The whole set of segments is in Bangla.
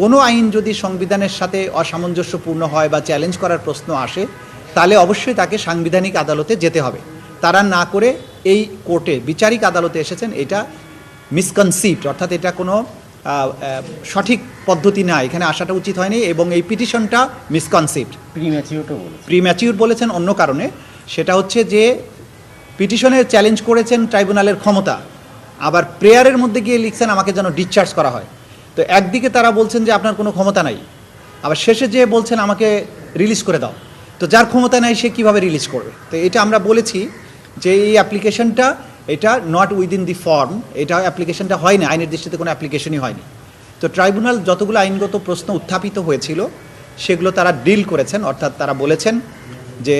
কোনো আইন যদি সংবিধানের সাথে অসামঞ্জস্যপূর্ণ হয় বা চ্যালেঞ্জ করার প্রশ্ন আসে তাহলে অবশ্যই তাকে সাংবিধানিক আদালতে যেতে হবে। তারা না করে এই কোর্টে বিচারিক আদালতে এসেছেন এটা মিসকনসিপ্ট অর্থাৎ এটা কোনো সঠিক পদ্ধতি না এখানে আসাটা উচিত হয়নি এবং এই পিটিশনটা ম্যাচিউরটা প্রিম্যাচিউর বলেছেন। অন্য কারণে সেটা হচ্ছে যে পিটিশনে চ্যালেঞ্জ করেছেন ট্রাইব্যুনালের ক্ষমতা আবার প্রেয়ারের মধ্যে গিয়ে লিখছেন আমাকে যেন ডিসচার্জ করা হয়। তো একদিকে তারা বলছেন যে আপনার কোনো ক্ষমতা নাই, আবার শেষে যে বলছেন আমাকে রিলিজ করে দাও, তো যার ক্ষমতা নাই সে কীভাবে রিলিজ করবে? তো এটা আমরা বলেছি যে এই অ্যাপ্লিকেশনটা, এটা নট উইদিন দি ফর্ম এটা অ্যাপ্লিকেশনটা হয়নি, আইনের দৃষ্টিতে কোনো অ্যাপ্লিকেশনই হয়নি। তো ট্রাইব্যুনাল যতগুলো আইনগত প্রশ্ন উত্থাপিত হয়েছিল, সেগুলো তারা ডিল করেছেন, অর্থাৎ তারা বলেছেন যে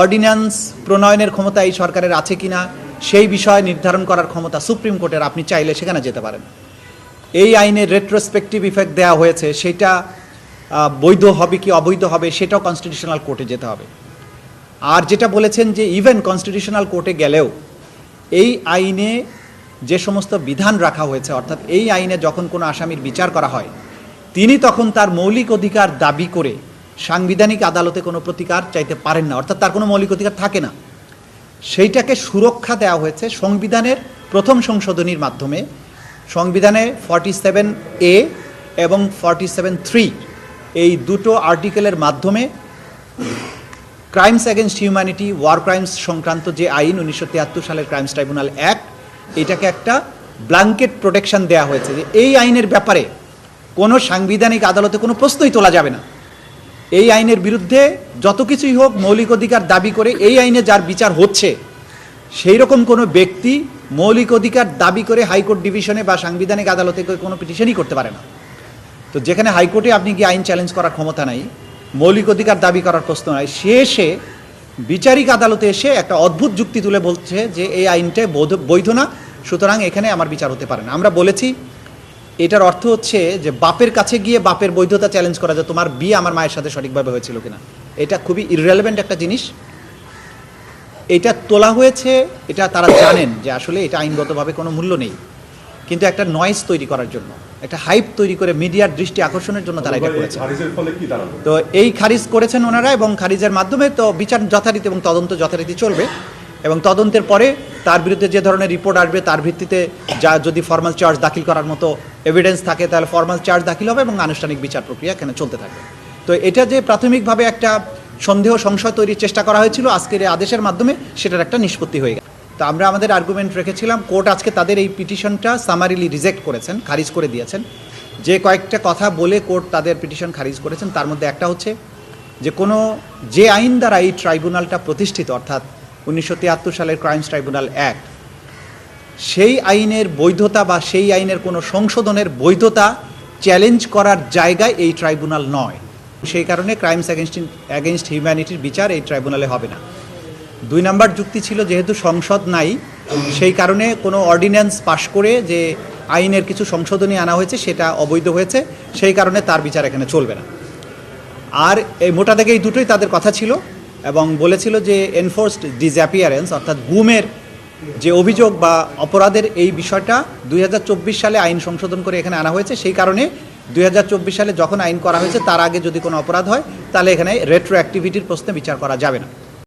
অর্ডিন্যান্স প্রণয়নের ক্ষমতা এই সরকারের আছে কিনা, সেই বিষয় নির্ধারণ করার ক্ষমতা সুপ্রিম কোর্টের, আপনি চাইলে সেখানে যেতে পারেন। এই আইনের রেট্রোস্পেক্টিভ ইফেক্ট দেওয়া হয়েছে, সেটা বৈধ হবে কি অবৈধ হবে, সেটাও কনস্টিটিউশনাল কোর্টে যেতে হবে। আর যেটা বলেছেন যে ইভেন কনস্টিটিউশনাল কোর্টে গেলেও, এই আইনে যে সমস্ত বিধান রাখা হয়েছে, অর্থাৎ এই আইনে যখন কোনো আসামির বিচার করা হয়, তিনি তখন তার মৌলিক অধিকার দাবি করে সাংবিধানিক আদালতে কোনো প্রতিকার চাইতে পারেন না, অর্থাৎ তার কোনো মৌলিক অধিকার থাকে না। সেইটাকে সুরক্ষা দেওয়া হয়েছে সংবিধানের প্রথম সংশোধনীর মাধ্যমে সংবিধানে ফর্টি সেভেন এ এবং ফর্টি সেভেন থ্রি এই দুটো আর্টিকেলের মাধ্যমে crimes against humanity war crimes সংক্রান্ত যে আইন উনিশশো তিয়াত্তর সালের ক্রাইমস ট্রাইব্যুনাল অ্যাক্ট এটাকে একটা ব্ল্যাঙ্কেট প্রোটেকশন দেওয়া হয়েছে যে এই আইনের ব্যাপারে কোনো সাংবিধানিক আদালতে কোনো প্রশ্নই তোলা যাবে না। এই আইনের বিরুদ্ধে যত কিছুই হোক মৌলিক অধিকার দাবি করে এই আইনে যার বিচার হচ্ছে সেই রকম কোনো ব্যক্তি মৌলিক অধিকার দাবি করে হাইকোর্ট ডিভিশনে বা সাংবিধানিক আদালতে কোনো পিটিশনই করতে পারে না। তো যেখানে হাইকোর্টে আপনি কি আইন চ্যালেঞ্জ করার ক্ষমতা নাই, মৌলিক অধিকার দাবি করার প্রশ্ন নাই সে এসে বিচারিক আদালতে এসে একটা অদ্ভুত যুক্তি তুলে বলছে যে এই আইনটা বৈধ- বৈধ না, সুতরাং এখানে আমার বিচার হতে পারে না। আমরা বলেছি, এটার অর্থ হচ্ছে যে বাপের কাছে গিয়ে বাপের বৈধতা চ্যালেঞ্জ করা যায় তোমার বিয়ে আমার মায়ের সাথে সঠিকভাবে হয়েছিল কিনা। এটা খুবই ইররেলেভেন্ট একটা জিনিস। এটা তোলা হয়েছে এটা তারা জানেন যে আসলে এটা আইনগতভাবে কোনো মূল্য নেই। কিন্তু একটা নয়েজ তৈরি করার জন্য একটা হাইপ তৈরি করে মিডিয়ার দৃষ্টি আকর্ষণের জন্য তারা এটা করেছে। তো এই খারিজ করেছেন ওনারা এবং খারিজের মাধ্যমে তো বিচার যথারীতি এবং তদন্ত যথারীতি চলবে এবং তদন্তের পরে তার বিরুদ্ধে যে ধরনের রিপোর্ট আসবে তার ভিত্তিতে যা যদি ফর্মাল চার্জ দাখিল করার মতো এভিডেন্স থাকে তাহলে ফর্মাল চার্জ দাখিল হবে এবং আনুষ্ঠানিক বিচার প্রক্রিয়া এখানে চলতে থাকবে। তো এটা যে প্রাথমিকভাবে একটা সন্দেহ সংশয় তৈরির চেষ্টা করা হয়েছিল। আজকের এই আদেশের মাধ্যমে সেটার একটা নিষ্পত্তি হয়ে গেছে। তো আমরা আমাদের আর্গুমেন্ট রেখেছিলাম, কোর্ট আজকে তাদের এই পিটিশনটা সামারিলি রিজেক্ট করেছেন, খারিজ করে দিয়েছেন। যে কয়েকটা কথা বলে কোর্ট তাদের পিটিশন খারিজ করেছেন, তার মধ্যে একটা হচ্ছে যে কোনো যে আইন দ্বারা এই ট্রাইব্যুনালটা প্রতিষ্ঠিত, অর্থাৎ উনিশশো তিয়াত্তর সালের ক্রাইমস ট্রাইব্যুনাল অ্যাক্ট সেই আইনের বৈধতা বা সেই আইনের কোনো সংশোধনের বৈধতা চ্যালেঞ্জ করার জায়গায় এই ট্রাইব্যুনাল নয়। সেই কারণে ক্রাইমস অ্যাগেনস্ট অ্যাগেনস্ট হিউম্যানিটির বিচার এই ট্রাইব্যুনালে হবে না। দুই নাম্বার যুক্তি ছিল, যেহেতু সংসদ নাই, সেই কারণে কোনো অর্ডিন্যান্স পাশ করে যে আইনের কিছু সংশোধনী আনা হয়েছে, সেটা অবৈধ হয়েছে, সেই কারণে তার বিচার এখানে চলবে না। আর এই মোটা থেকে এই দুটোই তাদের কথা ছিল, এবং বলেছিল যে এনফোর্সড ডিসঅ্যাপিয়ারেন্স অর্থাৎ গুমের যে অভিযোগ বা অপরাধের এই বিষয়টা দুই হাজার চব্বিশ সালে আইন সংশোধন করে এখানে আনা হয়েছে, সেই কারণে দুই হাজার চব্বিশ সালে যখন আইন করা হয়েছে, তার আগে যদি কোনো অপরাধ হয়, তাহলে এখানে রেট্রো অ্যাক্টিভিটির প্রশ্নে বিচার করা যাবে না।